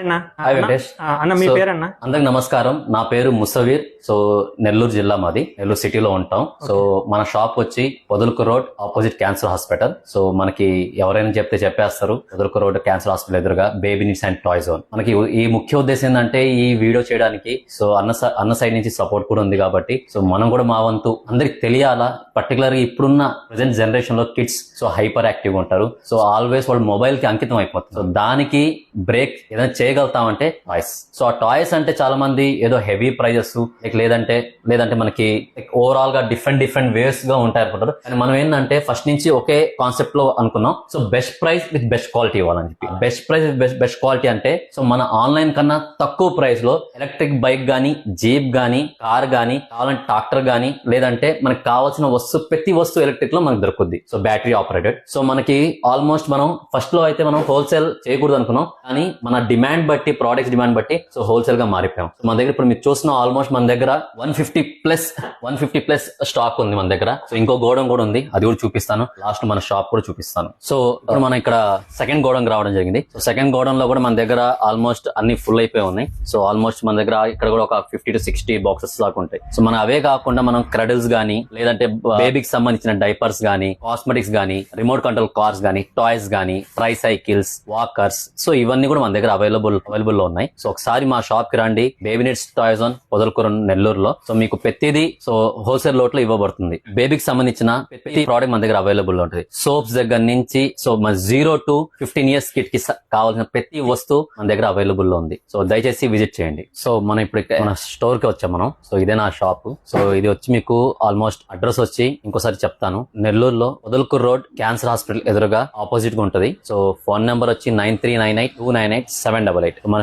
అన్న? మీ పేరన్న? అందరికి నమస్కారం. నా పేరు ముసవీర్. సో నెల్లూరు జిల్లా మాది. నెల్లూరు సిటీలో ఉంటాం. సో మన షాప్ వచ్చి Podalakuru road opposite cancer hospital. So మనకి ఎవరైనా చెప్తే చెప్పేస్తారు. పొదలుకు రోడ్ క్యాన్సర్ హాస్పిటల్ ఎదురుగా baby needs and toy zone మనకి ఈ ముఖ్య ఉద్దేశం ఏంటంటే ఈ వీడియో చేయడానికి సో అన్న అన్న సైడ్ నుంచి సపోర్ట్ కూడా ఉంది కాబట్టి సో మనం కూడా మా వంతు అందరికి తెలియాలా? పర్టికులర్గా ఇప్పుడున్న ప్రజెంట్ జనరేషన్లో కిడ్స్ సో హైపర్ యాక్టివ్ ఉంటారు. సో ఆల్వేస్ వాళ్ళు మొబైల్కి అంకితం అయిపోతుంది సో దానికి బ్రేక్ ఏదైనా చేయగలుగుతామంటే టాయ్స్ సో ఆ టాయ్స్ అంటే చాలా మంది ఏదో హెవీ ప్రైజెస్ లేదంటే లేదంటే మనకి ఓవరాల్గా డిఫరెంట్ డిఫరెంట్ వేస్గా ఉంటాయి అనుకుంటారు కానీ మనం ఏంటంటే ఫస్ట్ నుంచి ఒకే కాన్సెప్ట్లో అనుకున్నాం. So best price with best quality ఇవ్వాలని చెప్పి. Best price with best best quality అంటే సో మన ఆన్లైన్ కన్నా తక్కువ ప్రైస్లో ఎలక్ట్రిక్ బైక్ గానీ జీప్ గానీ కార్ గానీ కావాలంటే ట్రాక్టర్ గానీ లేదంటే మనకి కావాల్సిన వస్తువు ప్రతి వస్తువు ఎలక్ట్రిక్లో మనకు దొరుకుద్ది. సో బ్యాటరీ ఆపరేటెడ్ సో మనకి ఆల్మోస్ట్ మనం ఫస్ట్లో అయితే మనం హోల్సేల్ చేయకూడదు అనుకున్నాం కానీ మన డిమాండ్ బట్టి ప్రోడక్ట్స్ డిమాండ్ బట్టి సో హోల్సేల్గా మారిపోయాం. సో మన దగ్గర ఇప్పుడు మీరు చూస్తున్న ఆల్మోస్ట్ మన దగ్గర one fifty plus one fifty plus stock ఉంది మన దగ్గర. సో ఇంకో గోడం కూడా ఉంది. అది కూడా చూపిస్తాను. లాస్ట్ మన షాప్ కూడా చూపిస్తాను. సో ఇప్పుడు మనం ఇక్కడ సెకండ్ గోడం రావడం జరిగింది. సో సెకండ్ గోడం లో కూడా మన దగ్గర ఆల్మోస్ట్ అన్ని ఫుల్ అయిపోయి ఉన్నాయి. సో ఆల్మోస్ట్ మన దగ్గర ఇక్కడ కూడా ఒక ఫిఫ్టీ టు సిక్స్టీ బాక్సెస్ దాకా ఉంటాయి. సో మనం అవే కాకుండా మనం క్రెడిల్స్ గానీ లేదంటే బేబీకి సంబంధించిన డైపర్స్ గానీ కాస్మెటిక్స్ గానీ రిమోట్ కంట్రోల్ కార్స్ గానీ టాయ్స్ గానీ ట్రై సైకిల్స్ వాకర్స్ సో ఇవన్నీ కూడా మన దగ్గర అవైలబుల్ అవైలబుల్లో ఉన్నాయి. సో ఒకసారి మా షాప్కి రండి. Baby needs toys on Podalakuru నెల్లూరులో. సో మీకు ప్రతిదీ సో హోల్సేల్ లోట్లో ఇవ్వబడుతుంది బేబీకి సంబంధించిన ప్రతి ప్రోడక్ట్ మన దగ్గర అవైలబుల్లో ఉంటుంది. సోప్స్ దగ్గర నుంచి సో మన జీరో టు ఫిఫ్టీన్ ఇయర్స్ కిట్కి కావాల్సిన ప్రతి వస్తువు మన దగ్గర అవైలబుల్లో ఉంది. సో దయచేసి విజిట్ చేయండి. సో మనం ఇప్పుడు మన స్టోర్కి వచ్చాం మనం. సో ఇదే నా షాప్ సో ఇది వచ్చి మీకు ఆల్మోస్ట్ అడ్రస్ వచ్చి ఇంకోసారి చెప్తాను. నెల్లూరులో పొదలకూరు రోడ్ క్యాన్సర్ హాస్పిటల్ ఎదురుగా ఆపోజిట్గా ఉంటుంది. సో ఫోన్ నెంబర్ వచ్చి nine three nine eight two nine eight seven double eight మన